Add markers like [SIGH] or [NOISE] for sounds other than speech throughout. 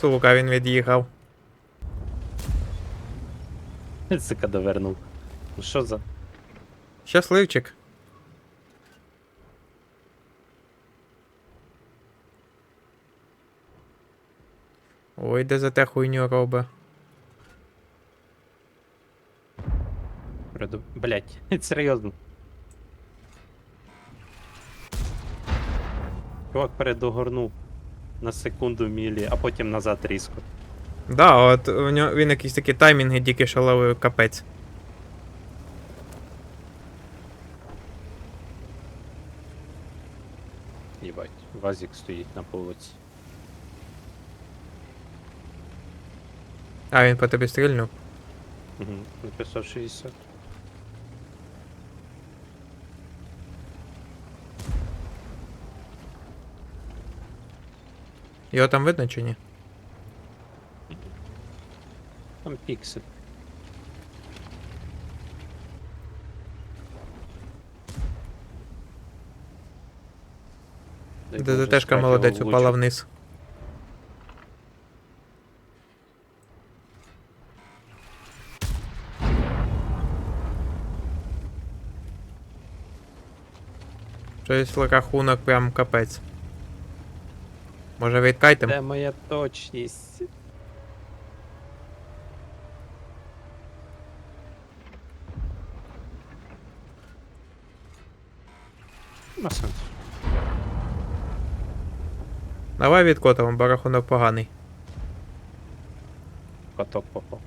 Сука, він від'їхав. [LAUGHS] Сука, довернув. Ну що за? Щасливчик. Ой, де за те хуйню робить. Перед... Блять, [LAUGHS] серйозно. Чувак передогорнув на секунду мілі, а потім назад різко. Да, от у нього він якісь такі таймінги тільки що ловив капець. Їбать, вазик стоїть на полиці. А він по тобі стрільнув. Угу. На 560. Його там видно чи ні? Там піксель. ДЗТшка молодець упала вниз. Щось рахунок прям капець. Може відкайтем? Де моя точність? Нема сенсу. Давай відкотимо, бо рахунок поганий. Каток попав.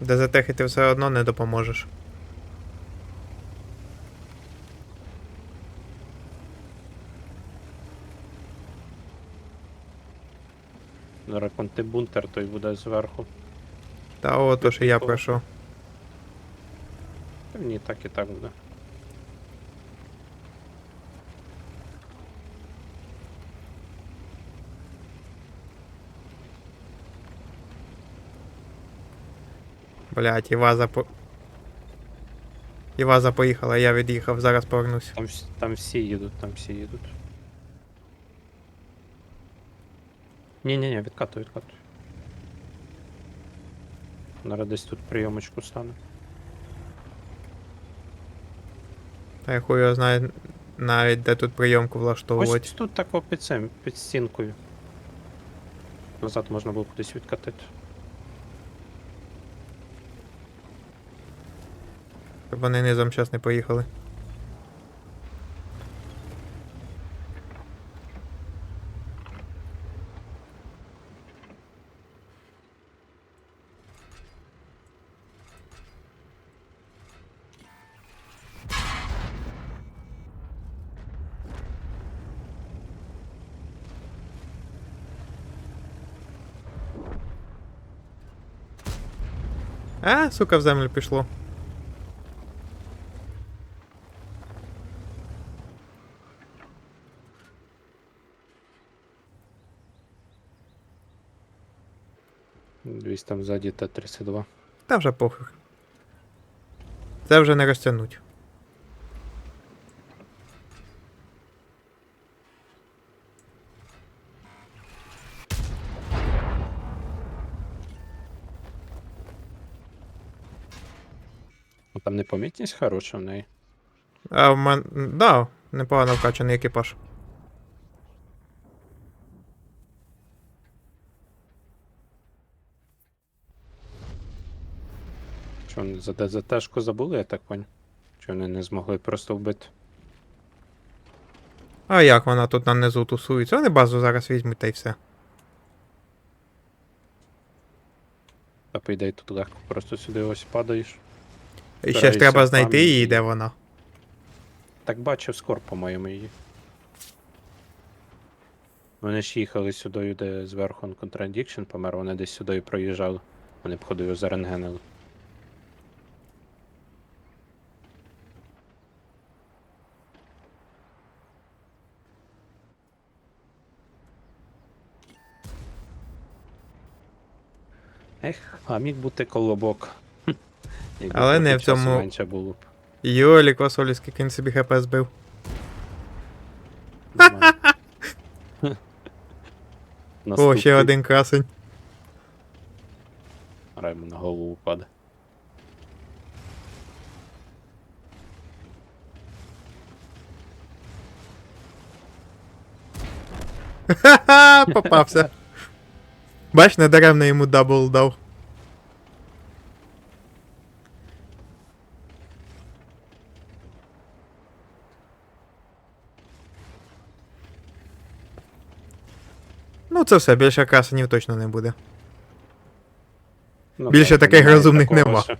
ДЗТхи ти все одно не допоможеш. Зараз контибунтер той буде зверху. Та о, то що я пройшов. Та Ні, так і так буде. Блять, і ваза по. І ваза поїхала, я від'їхав, зараз повернусь. Там, вс- там всі їдуть, там всі їдуть. Ні-ні-ні, відкатуй, відкатуй. Зараз десь тут прийомочку стане. Та я хуй його знає навіть де тут прийомку влаштовувати. Ось тут тако під цим, під стінкою. Назад можна було кудись відкатити. Щоб вони низом щас не поїхали. А, сука, в землю пішло. Дивись там ззаді Т-32. Та вже похуй. Це вже не розтягнуть. Ну там непомітність хороша в неї. А в мен... Да, непогано вкачаний екіпаж. Що вони за ДЗТшку забули, я так понял? Чи вони не змогли просто вбити? А як вона тут на низу тусується? Вони базу зараз візьмуть та й все. Та по ідеї тут легко, просто сюди ось падаєш. Ще ж треба знайти її, де вона. Так бачив скор, по-моєму, її. Вони ж їхали сюди, де зверху Contradiction помер, вони десь сюди проїжджали. Вони б ходили зарентгенили. Ех, а міг бути колобок. Якби Але не в часу цьому- менше було б. Йолік Васолі, скільки він собі хп збив. [LAUGHS] О, ще один красень. Райм на голову паде. Ха-ха, попався. Бач, недаремно йому дабл дав. Ну, це все, більше касанів точно не буде. Ну, Більше так, таких немає розумних такого, нема. що-